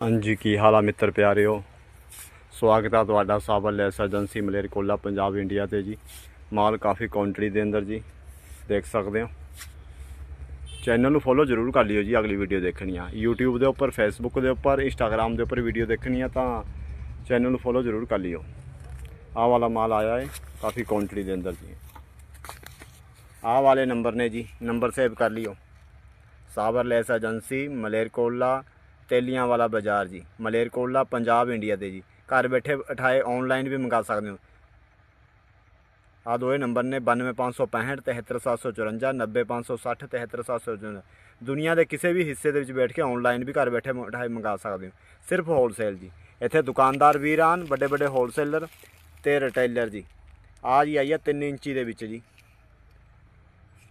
ਹਾਂਜੀ, ਕੀ ਹਾਲ ਆ ਮਿੱਤਰ ਪਿਆਰਿਓ? ਸਵਾਗਤ ਆ ਤੁਹਾਡਾ ਸਾਬਰ ਲੈਸ ਏਜੰਸੀ ਮਲੇਰਕੋਲਾ ਪੰਜਾਬ, ਇੰਡੀਆ ਤੇ ਜੀ। ਮਾਲ ਕਾਫੀ ਕੁਆਂਟੀਟੀ ਦੇ ਅੰਦਰ ਜੀ, ਦੇਖ ਸਕਦੇ ਹੋ। ਚੈਨਲ ਨੂੰ ਫੋਲੋ ਜ਼ਰੂਰ ਕਰ ਲਿਓ ਜੀ ਅਗਲੀ ਵੀਡੀਓ ਦੇਖਣੀ ਆ। YouTube ਦੇ ਉੱਪਰ, Facebook ਦੇ ਉੱਪਰ, Instagram ਦੇ ਉੱਪਰ ਵੀਡੀਓ ਦੇਖਣੀ ਆ ਤਾਂ ਚੈਨਲ ਨੂੰ ਫੋਲੋ ਜ਼ਰੂਰ ਕਰ ਲਿਓ। ਆਹ ਵਾਲਾ ਮਾਲ ਆਇਆ ਹੈ ਕਾਫੀ ਕੁਆਂਟੀਟੀ ਦੇ ਅੰਦਰ ਜੀ। ਆਹ ਵਾਲੇ ਨੰਬਰ ਨੇ ਜੀ, ਨੰਬਰ ਸੇਵ ਕਰ ਲਿਓ। ਸਾਬਰ ਲੈਸ ਏਜੰਸੀ ਮਲੇਰਕੋਲਾ ਤੇਲੀਆਂ ਵਾਲਾ ਬਾਜ਼ਾਰ ਜੀ। ਮਲੇਰਕੋਟਲਾ, ਪੰਜਾਬ, ਇੰਡੀਆ ਦੇ ਜੀ। ਘਰ ਬੈਠੇ ਉਠਾਏ ਆਨਲਾਈਨ ਵੀ ਮੰਗਾ ਸਕਦੇ ਹੋ। ਆ ਦੋਏ ਨੰਬਰ ਨੇ 92565 73754 90560 73754 ਦੁਨੀਆ ਦੇ ਕਿਸੇ ਵੀ ਹਿੱਸੇ ਦੇ ਵਿੱਚ ਬੈਠ ਕੇ ਆਨਲਾਈਨ ਵੀ ਘਰ ਬੈਠੇ ਉਠਾਏ, ਮੰਗਾ ਸਕਦੇ ਹੋ। ਸਿਰਫ ਹੋਲਸੇਲ ਜੀ। ਇੱਥੇ ਦੁਕਾਨਦਾਰ ਵੀਰ ਆਣ ਵੱਡੇ ਵੱਡੇ ਹੋਲਸੇਲਰ ਤੇ ਰਿਟੇਲਰ ਜੀ। ਆ ਜੀ ਆਈ ਆ 3 ਇੰਚੀ ਦੇ ਵਿੱਚ ਜੀ।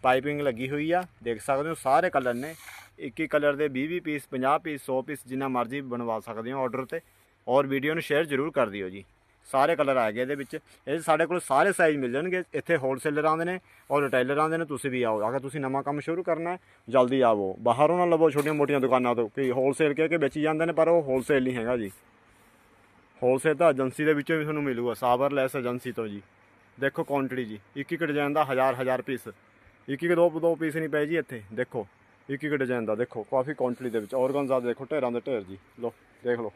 ਪਾਈਪਿੰਗ ਲੱਗੀ ਹੋਈ ਆ, ਦੇਖ ਸਕਦੇ ਹੋ, ਸਾਰੇ ਕਲਰ ਨੇ। ਇੱਕ ਇੱਕ ਕਲਰ ਦੇ 20 20 ਪੀਸ 50 ਪੀਸ 100 ਪੀਸ ਜਿੰਨਾ ਮਰਜ਼ੀ ਬਣਵਾ ਸਕਦੇ ਹੋ ਆਰਡਰ ਤੇ। ਔਰ ਵੀਡੀਓ ਨੂੰ ਸ਼ੇਅਰ ਜ਼ਰੂਰ ਕਰ ਦਿਓ ਜੀ। ਸਾਰੇ ਕਲਰ ਆ ਗਏ ਇਹਦੇ ਵਿੱਚ। ਇਹ ਸਾਡੇ ਕੋਲ ਸਾਰੇ ਸਾਈਜ਼ ਮਿਲ ਜਾਣਗੇ। ਇੱਥੇ ਹੋਲਸੇਲਰ ਆਉਂਦੇ ਨੇ ਔਰ ਰਿਟੇਲਰ ਆਉਂਦੇ ਨੇ, ਤੁਸੀਂ ਵੀ ਆਓ। ਅਗਰ ਤੁਸੀਂ ਨਵਾਂ ਕੰਮ ਸ਼ੁਰੂ ਕਰਨਾ ਹੈ, ਜਲਦੀ ਆਵੋ। ਬਾਹਰੋਂ ਨਾ ਲਵੋ ਛੋਟੀਆਂ ਮੋਟੀਆਂ ਦੁਕਾਨਾਂ ਤੋਂ ਕਿ ਹੋਲਸੇਲ ਕਹਿ ਕੇ ਵੇਚੀ ਜਾਂਦੇ ਨੇ, ਪਰ ਉਹ ਹੋਲਸੇਲ ਨਹੀਂ ਹੈਗਾ ਜੀ। ਹੋਲਸੇਲ ਤਾਂ ਏਜੰਸੀ ਦੇ ਵਿੱਚੋਂ ਵੀ ਤੁਹਾਨੂੰ ਮਿਲੂਗਾ ਸਾਬਰਲੈਸ ਏਜੰਸੀ ਤੋਂ ਜੀ। ਦੇਖੋ ਕੁਆਂਟੀਟੀ ਜੀ। ਇੱਕ ਇੱਕ ਡਿਜ਼ਾਈਨ ਦਾ ਹਜ਼ਾਰ ਹਜ਼ਾਰ ਪੀਸ। ਇੱਕ ਇੱਕ ਦੋ ਦੋ ਪੀਸ ਨਹੀਂ ਪਏ ਜੀ ਇੱਥੇ। ਦੇਖੋ। ਇੱਕ ਇੱਕ ਡਿਜ਼ਾਈਨ ਦਾ ਦੇਖੋ, ਕਾਫੀ ਕੁਆਂਟੀਟੀ ਦੇ ਵਿੱਚ। ਔਰਗਨਜ਼ਾ ਦੇਖੋ, ਢੇਰਾਂ ਦੇ ਢੇਰ ਜੀ। ਲੋ ਦੇਖ ਲਓ।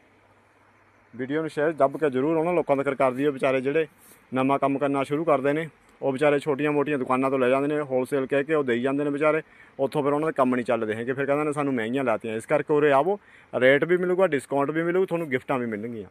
ਵੀਡੀਓ ਨੂੰ ਸ਼ੇਅਰ ਦੱਬ ਕੇ ਜ਼ਰੂਰ ਉਹਨਾਂ ਲੋਕਾਂ ਤੱਕ ਕਰ ਦਿਓ। ਵਿਚਾਰੇ ਜਿਹੜੇ ਨਵਾਂ ਕੰਮ ਕਰਨਾ ਸ਼ੁਰੂ ਕਰਦੇ ਨੇ, ਉਹ ਵਿਚਾਰੇ ਛੋਟੀਆਂ ਮੋਟੀਆਂ ਦੁਕਾਨਾਂ ਤੋਂ ਲੈ ਜਾਂਦੇ ਨੇ ਹੋਲਸੇਲ ਕਹਿ ਕੇ ਉਹ ਦੇਈ ਜਾਂਦੇ ਨੇ ਵਿਚਾਰੇ। ਉੱਥੋਂ ਫਿਰ ਉਹਨਾਂ ਦੇ ਕੰਮ ਨਹੀਂ ਚੱਲਦੇ ਹੈਗੇ। ਫਿਰ ਕਹਿੰਦੇ ਨੇ, ਸਾਨੂੰ ਮਹਿੰਗੀਆਂ ਲਾਤੀਆਂ, ਇਸ ਕਰਕੇ ਉਰੇ ਆਵੋ। ਰੇਟ ਵੀ ਮਿਲੂਗਾ ਡਿਸਕਾਊਂਟ ਵੀ ਮਿਲੂਗਾ ਤੁਹਾਨੂੰ ਗਿਫਟਾਂ ਵੀ ਮਿਲਣਗੀਆਂ।